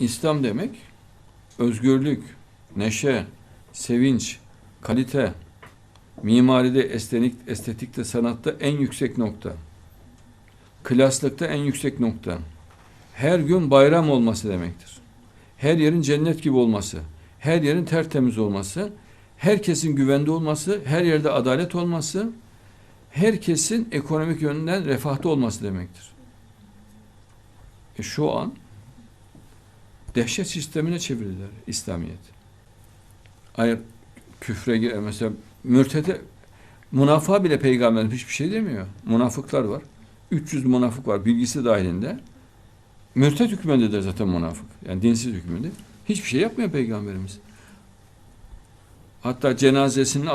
İslam demek özgürlük, neşe, sevinç, kalite, mimaride, estetik, estetikte, sanatta en yüksek nokta. Klaslıkta en yüksek nokta. Her gün bayram olması demektir. Her yerin cennet gibi olması, her yerin tertemiz olması, herkesin güvende olması, her yerde adalet olması, herkesin ekonomik yönden refahta olması demektir. E şu an dehşet sistemine çevirdiler İslamiyet. Hayır küfre gir mesela mürtede münafığa bile peygamberimiz hiçbir şey demiyor. Münafıklar var. 300 münafık var bilgisi dahilinde. Mürtet hükmündedir zaten münafık. Yani dinsiz hükmünde. Hiçbir şey yapmıyor peygamberimiz. Hatta cenazesinin e,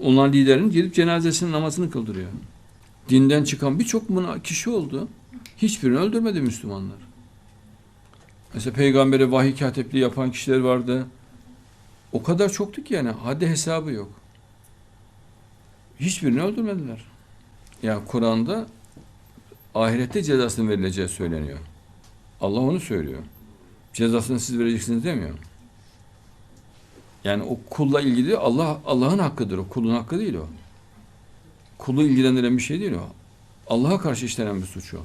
olan liderin gidip cenazesinin namazını kıldırıyor. Dinden çıkan birçok kişi oldu. Hiçbirini öldürmedi Müslümanlar. Mesela peygambere vahiy katipliği yapan kişiler vardı. O kadar çoktu ki yani haddi hesabı yok. Hiçbirini öldürmediler. Yani Kur'an'da ahirette cezasının verileceği söyleniyor. Allah onu söylüyor. Cezasını siz vereceksiniz demiyor. Yani o kulla ilgili Allah Allah'ın hakkıdır o. Kulun hakkı değil o. Kulu ilgilendiren bir şey değil o. Allah'a karşı işlenen bir suç o.